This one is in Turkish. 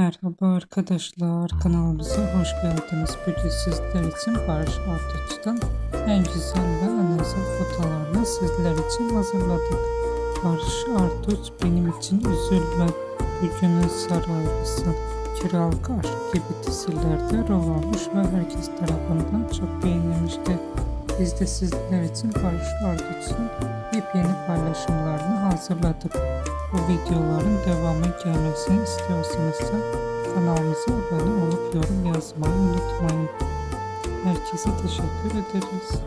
Merhaba arkadaşlar kanalımıza hoş geldiniz. Bugün sizler için Barış Arduç'tan en güzel ve en özel fotoğraflarını sizler için hazırladık. Barış Arduç benim için üzülme, bugünün saraylısı, kiralık aşk gibi dizilerde rol almış ve herkes tarafından çok beğenilmişti. Biz de sizler için Barış Arduç'un yepyeni paylaşımlarını hazırladık. Bu videoların devamı gelmesini istiyorsanız kanalımıza abone olup yorum yazmayı unutmayın. Herkese teşekkür ederiz.